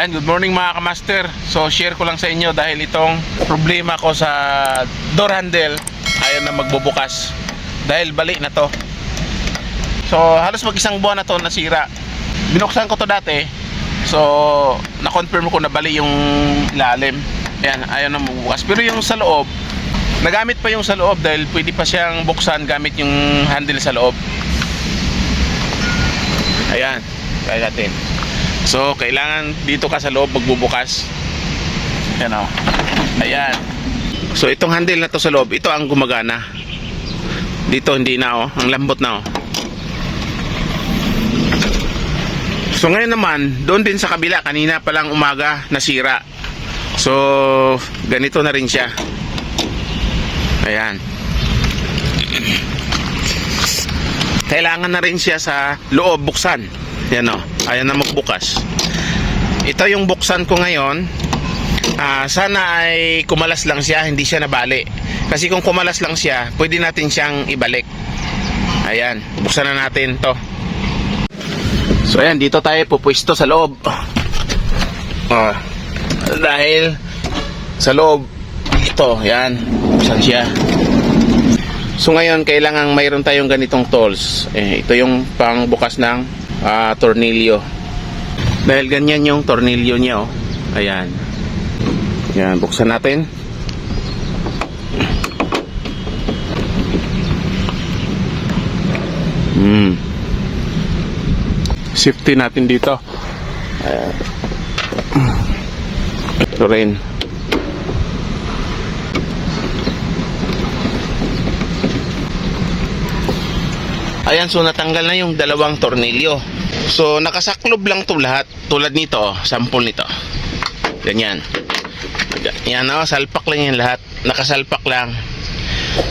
Ayan, good morning mga kamaster. So share ko lang sa inyo dahil itong problema ko sa door handle ayaw na magbubukas. Dahil bali na to. So halos mag isang buwan na to nasira. Binuksan ko to dati. So na-confirm ko na bali yung ilalim. Ayan, ayaw na magbubukas. Pero yung sa loob, nagamit pa yung sa loob dahil pwede pa siyang buksan gamit yung handle sa loob. Ayan, kaya natin. So, kailangan dito ka sa loob magbubukas. Yan o. Ayan. So, itong handle na to sa loob, ito ang gumagana. Dito hindi na o. Ang lambot na o. So, ngayon naman, doon din sa kabila, kanina pa lang umaga, nasira. So, ganito na rin siya. Ayan. Kailangan na rin siya sa loob buksan. Yan o. Ayan na magbukas. Ito yung buksan ko ngayon. Ah, sana ay kumalas lang siya, hindi siya nabali. Kasi kung kumalas lang siya, pwede natin siyang ibalik. Ayan, buksan na natin to. So ayan, dito tayo pupwesto sa loob. Ah, dahil sa loob, ito, yan, buksan siya. So ngayon, kailangan mayroon tayong ganitong tools. Eh, ito yung pangbukas ng ah, tornilyo. Dahil ganyan yung tornilyo niya, oh. Ayan. Yan, buksan natin. Hmm. Safety natin dito. Ayan. Ito rin. Ayan, so natanggal na yung dalawang tornilyo. So, nakasaklob lang to lahat. Tulad nito, oh, sample nito. Ganyan. Yan, oh, salpak lang yan lahat. Nakasalpak lang.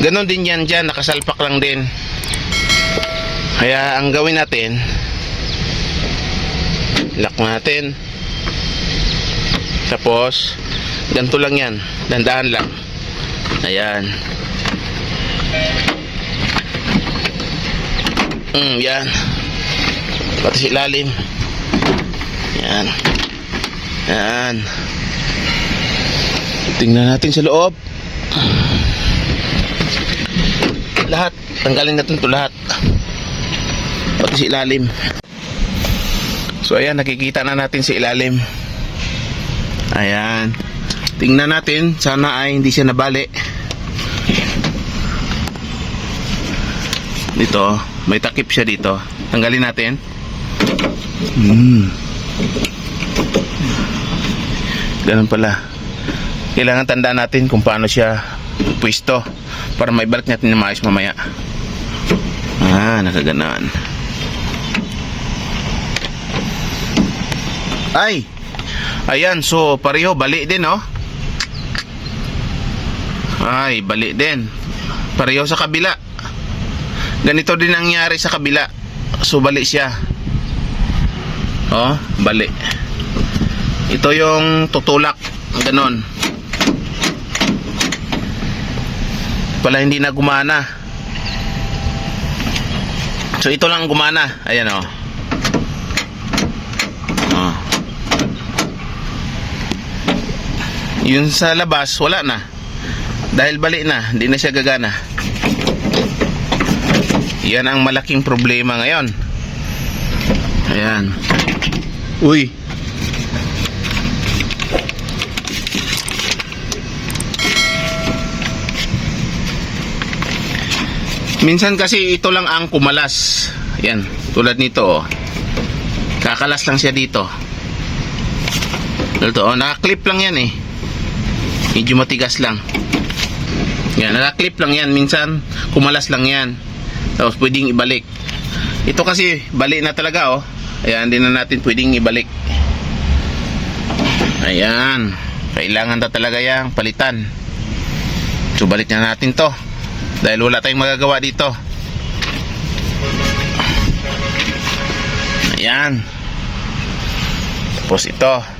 Ganon din yan dyan, nakasalpak lang din. Kaya, ang gawin natin, lock natin. Tapos, ganito lang yan. Dandahan lang. Ayan. Mm, yan. Pati ilalim. Yan. Yan. Tingnan natin sa loob. Lahat. Tanggalin natin to lahat. Pati sa ilalim. So ayan, nakikita na natin sa ilalim. Ayan. Tingnan natin. Sana ay hindi siya nabali. Dito. May takip siya dito. Tanggalin natin. Hmm. Ganun pala. Kailangan tandaan natin kung paano siya pwesto para maibalik natin na maayos mamaya. Ah, nakaganan. Ay! Ayan, so pareho, bali din, oh. Ay, bali din. Pareho sa kabila. Ganito din ang nangyari sa kabila. So, bali siya. Oh, bali. Ito yung tutulak. Ganon. Pala hindi na gumana. So, ito lang gumana. Ayan, oh. Oh. Yun sa labas, wala na. Dahil bali na, hindi na siya gagana. Yan ang malaking problema ngayon. Ayan. Uy. Minsan kasi ito lang ang kumalas. Yan, tulad nito oh. Kakalas lang siya dito. Ito, oh, nakaklip lang yan eh. Medyo matigas lang. Yan, nakaklip lang yan. Minsan, kumalas lang yan. Tapos pwedeng ibalik. Ito kasi bali na talaga oh. Ayan, hindi na natin pwedeng ibalik. Ayan. Kailangan na talaga yang palitan. So balik na natin to. Dahil wala tayong magagawa dito. Ayan. Tapos ito.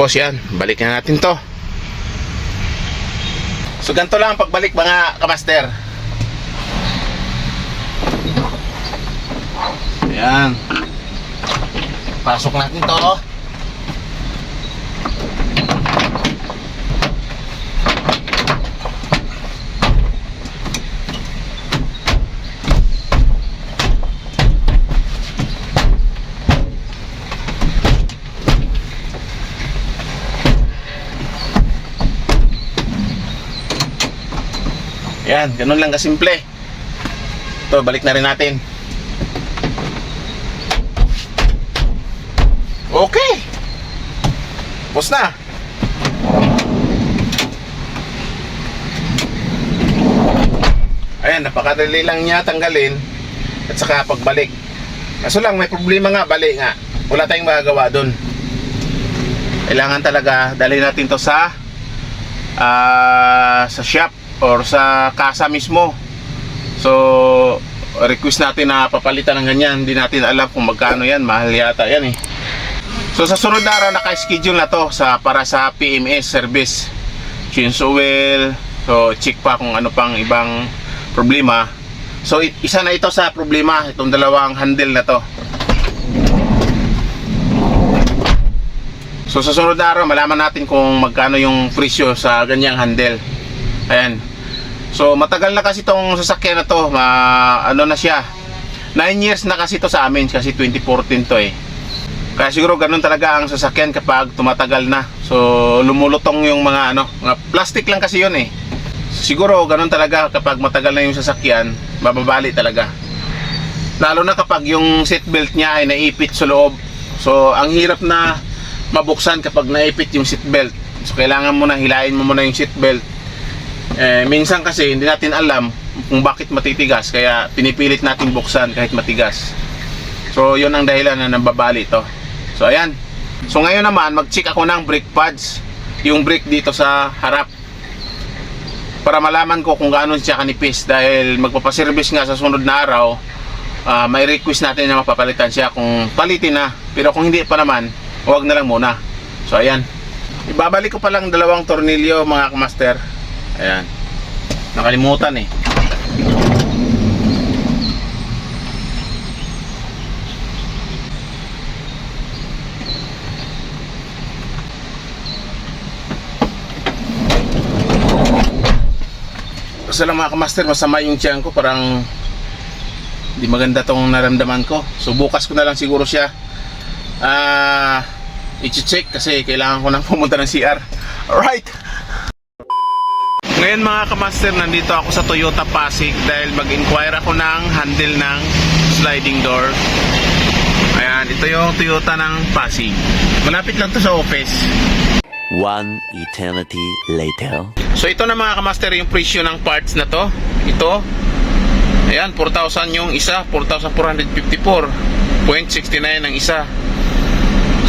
boss yan. Balik na natin to. So ganito lang ang pagbalik mga kamaster. Yan pasok natin to. Yan, ganun lang kasimple. Ito, balik na rin natin. Okay. Tapos na. Ayan, napakadali lang niya tanggalin at saka pagbalik. Kaso lang, may problema nga, bali nga. Wala tayong magagawa doon. Kailangan talaga, dalhin natin to sa ah, sa shop or sa kasa mismo. So, request natin na papalitan ng ganyan. Hindi natin alam kung magkano yan. Mahal yata yan eh. So, sa sunod na araw, naka-schedule na to sa, para sa PMS service. Change oil. So, check pa kung ano pang ibang problema. So, isa na ito sa problema. Itong dalawang handle na to. So, sa sunod na araw, malaman natin kung magkano yung presyo sa ganyang handle. Ayan. So matagal na kasi tong sasakyan na to, ma, ano na siya. 9 years na kasi to sa amin kasi 2014 to eh. Kaya siguro ganun talaga ang sasakyan kapag tumatagal na. So lumulutong yung mga ano, mga plastic lang kasi yun eh. Siguro ganun talaga kapag matagal na yung sasakyan, mababali talaga. Lalo na kapag yung seatbelt niya ay naipit sa loob. So ang hirap na mabuksan kapag naipit yung seatbelt. So kailangan mo na hilain mo muna yung seatbelt eh, minsan kasi hindi natin alam kung bakit matitigas kaya pinipilit natin buksan kahit matigas. So yun ang dahilan na nababali to so ayan. So ngayon naman mag check ako ng brake pads. Yung brake dito sa harap. Para malaman ko kung gaano siya kanipis dahil magpapaservice nga sa sunod na araw ah, may request natin na mapapalitan siya kung palitin na. Pero kung hindi pa naman huwag na lang muna. So ayan. Ibabalik ko pa lang dalawang tornilyo mga kamaster Ayan. Nakalimutan eh. Basta lang mga kamaster, masama yung tiyan ko. Parang di maganda tong naramdaman ko. So bukas ko na lang siguro siya ah i-check kasi kailangan ko nang pumunta ng CR. Alright! Ngayon mga kamaster, nandito ako sa Toyota Pasig dahil mag-inquire ako ng handle ng sliding door. Ayan, ito yung Toyota ng Pasig. Malapit lang to sa office. One eternity later. So ito na mga kamaster yung presyo ng parts na to. Ito. Ayan, 4,000 yung isa, 4,454.69 ang isa.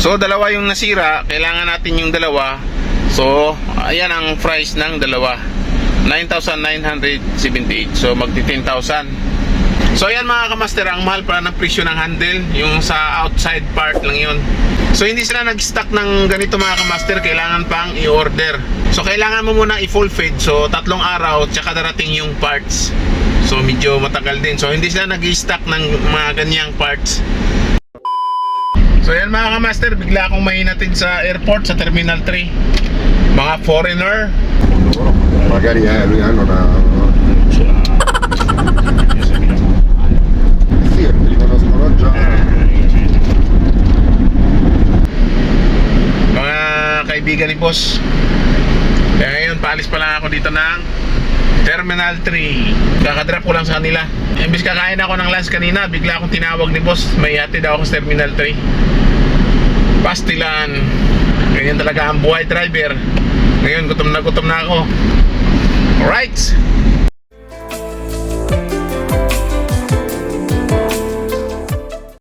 So dalawa yung nasira, kailangan natin yung dalawa. So, ayan ang price ng dalawa. 9,978. So magti 10,000. So ayan mga kamaster, ang mahal pala ng presyo ng handle, yung sa outside part lang yun. So hindi sila nag-stock ng ganito mga kamaster, kailangan pang i-order. So kailangan mo muna i-full fed, so tatlong araw, tsaka darating yung parts. So medyo matagal din. So hindi sila nag-stock ng mga ganyang parts. So yan mga kamaster, bigla akong mahinatid sa airport, sa Terminal 3. Mga foreigner, magari eh, lui hanno una... Sì, li conoscono già. mga kaibigan ni boss kaya ngayon paalis pa lang ako dito ng Terminal 3 kakadrop ko lang sa kanila. Imbis kakain ako ng lunch kanina bigla akong tinawag ni boss. May hatid ako sa Terminal 3 pastilan. Ganyan talaga ang buhay driver. Ngayon gutom na gutom na ako alright